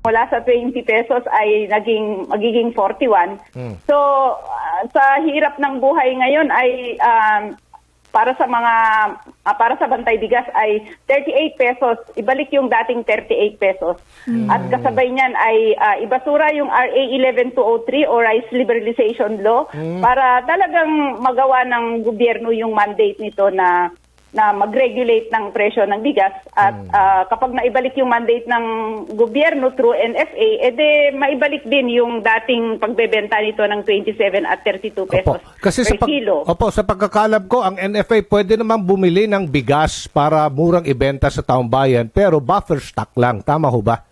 mula sa 20 pesos ay naging magiging 41. So ah, sa hirap ng buhay ngayon ay um, para sa mga ah, para sa bantay bigas ay 38 pesos, ibalik yung dating 38 pesos. At kasabay niyan ay ah, ibasura yung RA 11203 o Rice Liberalization Law para talagang magawa ng gobyerno yung mandate nito na na mag-regulate ng presyo ng bigas at ah, kapag naibalik yung mandate ng gobyerno through NFA, edi maibalik din yung dating pagbebenta nito ng 27 at 32 pesos Opo. Kasi sa per pag, kilo. Opo, sa pagkakalab ko, ang NFA pwede naman bumili ng bigas para murang ibenta sa taong bayan, pero buffer stock lang. Tama ho ba?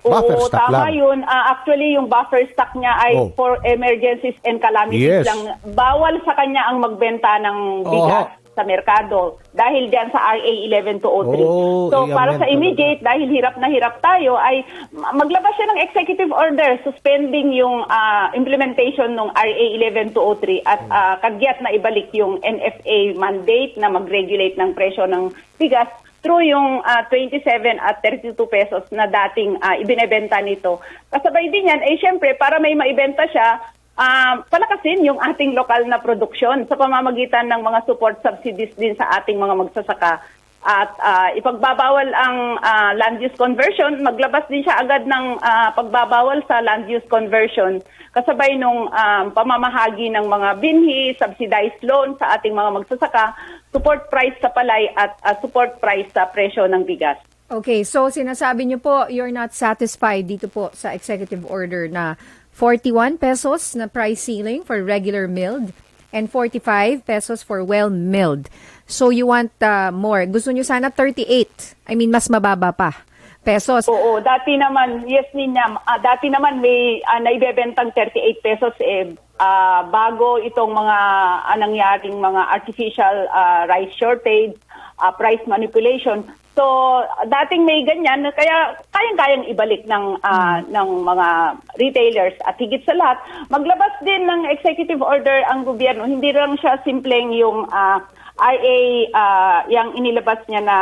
Buffer Oo, stock tama lang. yun. Ah, actually, yung buffer stock niya ay Oh. for emergencies and calamities Yes. lang. Bawal sa kanya ang magbenta ng bigas Oo. Sa merkado dahil diyan sa RA 11203. Oh, so para sa talaga. immediate dahil hirap na hirap tayo ay ma- maglabas siya ng executive order suspending yung ah, implementation ng RA 11203 at ah, kagyat na ibalik yung NFA mandate na mag-regulate ng presyo ng bigas through yung ah, 27 at 32 pesos na dating ah, ibinebenta nito. Kasabay din yan, eh syempre, para may maibenta siya, ah, palakasin yung ating lokal na produksyon sa pamamagitan ng mga support subsidies din sa ating mga magsasaka. At ah, ipagbabawal ang ah, land use conversion, maglabas din siya agad ng ah, pagbabawal sa land use conversion kasabay nung um, pamamahagi ng mga binhi, subsidized loan sa ating mga magsasaka, support price sa palay at ah, support price sa presyo ng bigas. Okay, so sinasabi niyo po you're not satisfied dito po sa executive order na 41 pesos na price ceiling for regular milled and 45 pesos for well milled. So you want uh, more. Gusto niyo sana 38. I mean mas mababa pa. Pesos. Oo, dati naman, yes Ninya, ah, dati naman may ah, naibebentang 38 pesos eh ah, bago itong mga ah, nangyaring mga artificial ah, rice shortage, ah, price manipulation. So, dating may ganyan, kaya kayang-kayang ibalik ng ah, ng mga retailers at higit sa lahat, maglabas din ng executive order ang gobyerno. Hindi lang siya simpleng yung ah, RA ah, yung inilabas niya na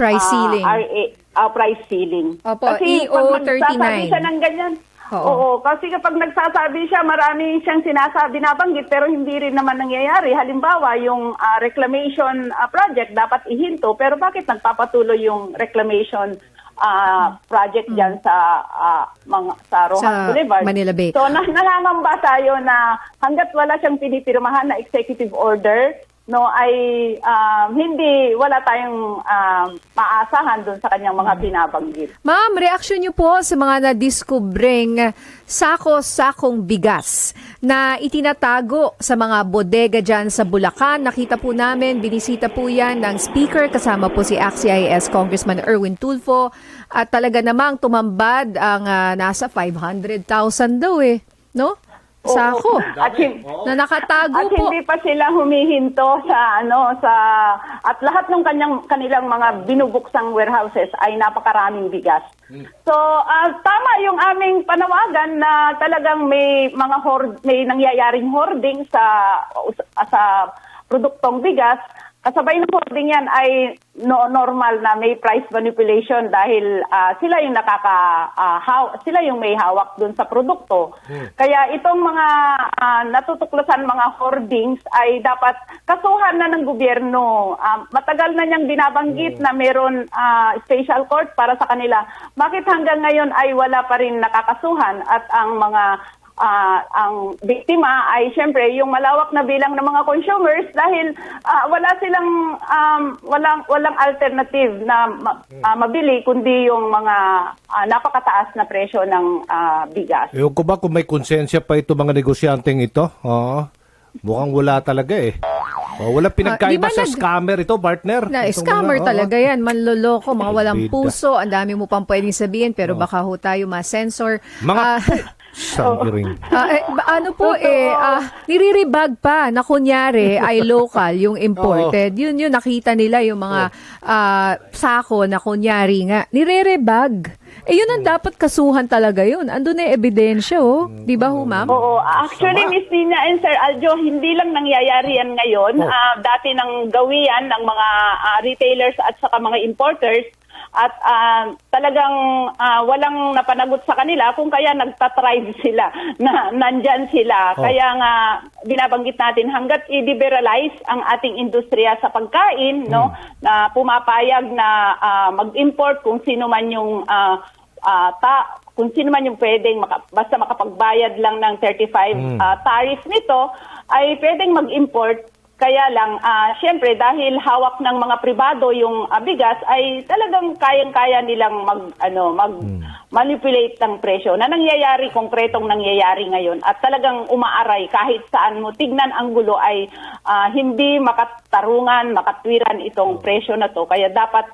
Price ah, ceiling. RA, ah, price ceiling. Opo, Kasi EO pag nagsasabi 39. siya ng ganyan, Oo. Oo. kasi kapag nagsasabi siya, marami siyang sinasabi, binabanggit, pero hindi rin naman nangyayari. Halimbawa, yung ah, reclamation ah, project dapat ihinto, pero bakit nagpapatuloy yung reclamation ah, project dyan sa ah, mga sa Rojas Sa Boulevard? Manila Bay. So, na, nangangamba tayo na hanggat wala siyang pinipirmahan na executive order, no ay um, hindi wala tayong um, maasahan doon sa kanyang mga binabanggit. Ma'am, reaksyon niyo po sa mga nadiskubreng sako-sakong bigas na itinatago sa mga bodega dyan sa Bulacan. Nakita po namin, binisita po yan ng speaker kasama po si AXIS Congressman Erwin Tulfo at talaga namang tumambad ang ah, nasa 500,000 daw eh. No? Sako. At, hin- Na nakatago at po. hindi pa sila humihinto sa ano sa at lahat ng kanyang kanilang mga binubuksang warehouses ay napakaraming bigas. So ah, tama yung aming panawagan na talagang may mga hoard, may nangyayaring hoarding sa sa produktong bigas. Kasabay ng hoarding yan ay no, normal na may price manipulation dahil ah, sila yung nakaka ah, haw- sila yung may hawak dun sa produkto. Kaya itong mga ah, natutuklasan mga hoardings ay dapat kasuhan na ng gobyerno. Ah, matagal na niyang binabanggit na meron ah, special court para sa kanila. Bakit hanggang ngayon ay wala pa rin nakakasuhan at ang mga Ah, ang biktima ay siyempre yung malawak na bilang ng mga consumers dahil ah, wala silang um, walang walang alternative na ma- ah, mabili kundi yung mga ah, napakataas na presyo ng ah, bigas. Ewan ko ba kung may konsensya pa ito mga negosyanteng ito? Oo. Mukhang wala talaga eh. Oh, wala pinagkaiba ba sa nag- scammer ito, partner. Na Itong scammer mga- talaga yan, manloloko, mga walang puso, ang dami mo pang pwedeng sabihin pero baka ho tayo ma-censor. Mga Ah, Sangiring. ah, eh, ba- ano po eh, ah, niriribag pa na kunyari ay local yung imported. Yun yun, nakita nila yung mga ah, sako na kunyari nga. Nire-rebag. Eh yun ang dapat kasuhan talaga yun. Ando na yung ebidensya oh. Di ba ho ma'am? Oo, actually Miss Nina and Sir Aljo, hindi lang nangyayari yan ngayon. Oh. Ah, dati nang gawian ng mga ah, retailers at saka mga importers at ah, talagang ah, walang napanagot sa kanila kung kaya nagtatrive sila na nandyan sila. Oh. Kaya nga binabanggit natin hanggat i-liberalize ang ating industriya sa pagkain, no, na pumapayag na ah, mag-import kung sino man yung ah, ah, ta kung sino man yung pwedeng maka, basta makapagbayad lang ng 35 ah, tariff nito ay pwedeng mag-import kaya lang ah syempre dahil hawak ng mga pribado yung ah, bigas ay talagang kayang-kaya nilang mag ano mag manipulate ng presyo na nangyayari konkretong nangyayari ngayon. At talagang umaaray kahit saan mo tignan ang gulo ay ah, hindi makatarungan makatwiran itong presyo na to. Kaya dapat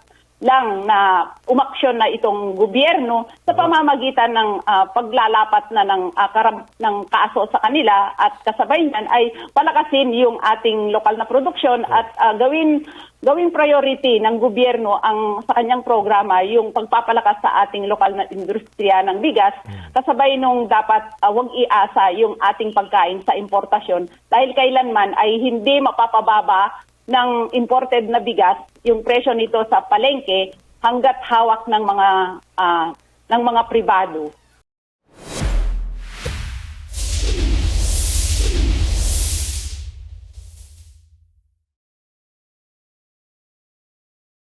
lang na umaksyon na itong gobyerno sa pamamagitan ng ah, paglalapat na ng ah, karam- ng kaso sa kanila at kasabay niyan ay palakasin yung ating lokal na produksyon at ah, gawin gawing priority ng gobyerno ang sa kanyang programa yung pagpapalakas sa ating lokal na industriya ng bigas kasabay nung dapat ah, wag iasa yung ating pagkain sa importasyon dahil kailanman ay hindi mapapababa ng imported na bigas, yung presyo nito sa palengke hanggat hawak ng mga ah, ng mga pribado.